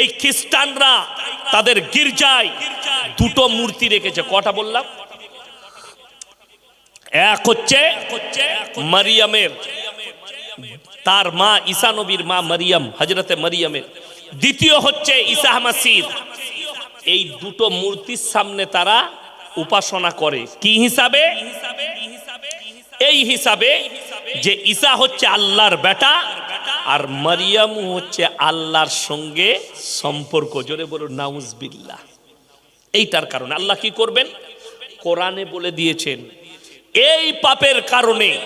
এই খ্রিস্টানরা তাদের গির্জায় দুটো মূর্তি রেখেছে। কটা বললাম? এক হচ্ছে মারিয়ামের, তার মা ঈসা নবীর মা মারিয়াম হজরতে মারিয়ামের। দ্বিতীয় হচ্ছে ঈসা মাসির। এই দুটো মূর্তির সামনে তারা উপাসনা করে। কি হিসাবে? এই হিসাবে যে ঈসা হচ্ছে আল্লাহর বেটা আর মারিয়াম হচ্ছে আল্লাহর সঙ্গে সম্পর্ক। জোরে বলুন, নাউজবিল্লাহ। এইটার কারণে। আল্লাহ কি করবেন? কোরআনে বলে দিয়েছেন, এই পাপের কারণে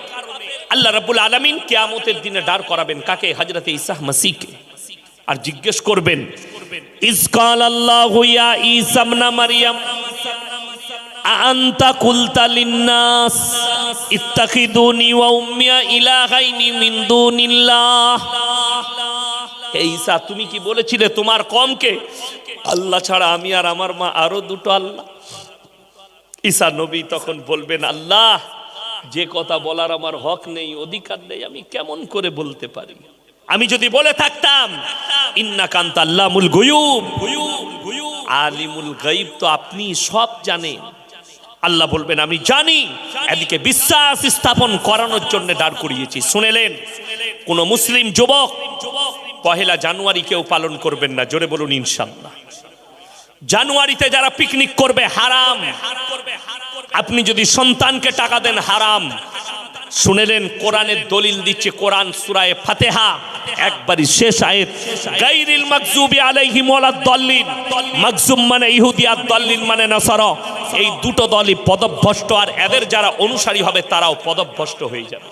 আল্লাহ রাব্বুল আলামিন কেয়ামতের দিনে দাঁড় করাবেন। কাকে? হযরতে ইসাহ মাসিহকে। আর জিজ্ঞেস করবেন ইসকাল আল্লাহু ইয়া ঈসা ইবনে মারইয়াম আন্তা কুলতা লিন্নাস? ইত্তাখিদুনি ওয়া উম্মিয়া ইলাহাইনি মিন দুনিল্লাহ। হে ঈসা তুমি কি বলেছিলে তোমার কমকে? আল্লাহ ছাড়া আমি আর আমার মা আরও দুটো আল্লাহ। ঈসা নবী তখন বলবেন, আল্লাহ, যে কথা বলার আমার হক নেই, অধিকার নেই, আমি কেমন করে বলতে পারি? আমি যদি বলে থাকতাম, ইন্না কান্ত আল্লামুল গুয়ুব। আলিমুল গাইব তো আপনি সব জানেন। আল্লাহ বলবেন, আমি জানি। এদিকে বিশ্বাস স্থাপন করানোর জন্য দাঁড় করিয়েছি। শুনেলেন? কোন মুসলিম যুবক পহেলা জানুয়ারি কেউ পালন করবেন না, জোরে বলুন ইনশাল্লাহ জানুয়ারিতে যারা পিকনিক করবে, হারাম। আপনি যদি সন্তানকে টাকা দেন, হারাম। শুনেলেন, কোরআনের দলিল দিচ্ছে কোরআন সুরায় ফাতেহা। একবারই শেষ আয়ের গাইরিল মাকজুবি আলাইহিম ওয়ালাদ দাল্লিন মাকজুম মানে ইহুদি আর দাল্লিন মানে নাসারা। এই দুটো দলই পদভ্রষ্ট আর এদের যারা অনুসারী হবে, তারাও পদভ্রষ্ট হয়ে যাবে।